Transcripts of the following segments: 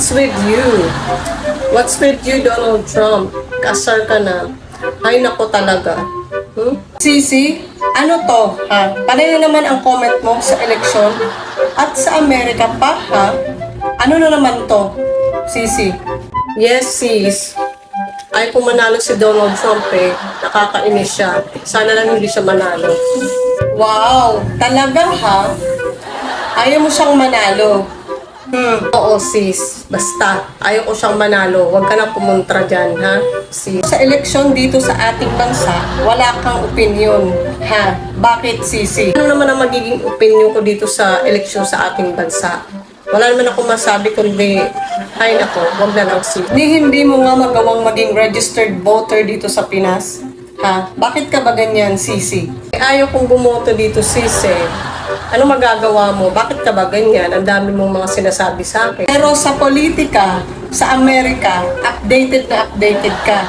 What's with you? What's with you, Donald Trump? Kasar ka na. Ay, nako talaga. Hmm? Sisi, ano to, ha? Panay na naman ang comment mo sa eleksyon? At sa Amerika pa, ha? Ano na naman to, Sisi? Yes, sis. Ay, kung manalo si Donald Trump eh, nakakainis siya. Sana lang hindi siya manalo. Wow, talaga ha? Ayaw mo siyang manalo. Hmm, oo sis. Basta, ayaw ko siyang manalo. Huwag ka na pumuntra dyan, ha? Sis. Sa eleksyon dito sa ating bansa, wala kang opinion. Ha? Bakit, sisi? Ano naman ang magiging opinion ko dito sa eleksyon sa ating bansa? Wala naman ako masabi kundi, ay nako, wag na lang sis. Ni hindi mo nga magawang maging registered voter dito sa Pinas? Ha? Bakit ka ba ganyan, sisi? Ayaw kong bumoto dito, sis eh. Ano magagawa mo? Bakit ka ba ganyan? Ang dami mong mga sinasabi sa akin. Pero sa politika, sa Amerika, updated na updated ka.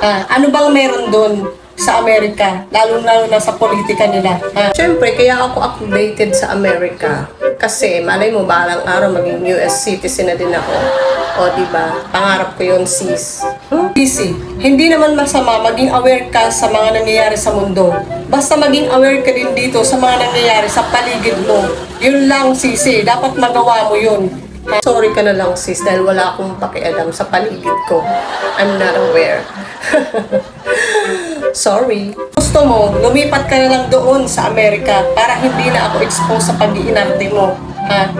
Ah, ano bang meron doon sa Amerika? Lalo-lalo na sa politika nila. Ah. Siyempre, kaya ako updated sa Amerika. Kasi, malay mo, balang araw maging US citizen na din ako. O, di ba? Pangarap ko yun, sis. Hmm? Easy. Hindi naman masama maging aware ka sa mga nangyayari sa mundo. Basta maging aware ka din dito sa mga nangyayari sa paligid mo. Yun lang, sisi. Dapat magawa mo yun. Sorry ka na lang, sis, dahil wala akong pakialam sa paligid ko. I'm not aware. Sorry. Gusto mo, lumipat ka na lang doon sa Amerika para hindi na ako exposed sa pag-iinarte mo. Ha?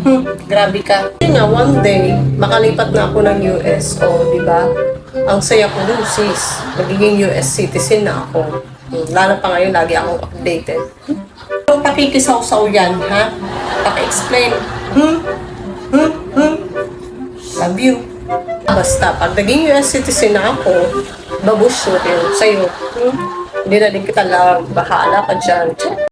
Hmm, grabe ka. Kasi nga, one day, makalipat na ako ng US. O, di ba? Ang saya ko dun, sis. Magiging US citizen na ako. Hmm, lalo pa ngayon, lagi akong updated. Anong pakikisaw-saw yan, ha? Paki-explain. Hmm? Hmm? Hmm? Love you. Basta, pag naging US citizen na ako, babus yun sa'yo. Hmm? Hindi na din kita lang bahala ka dyan.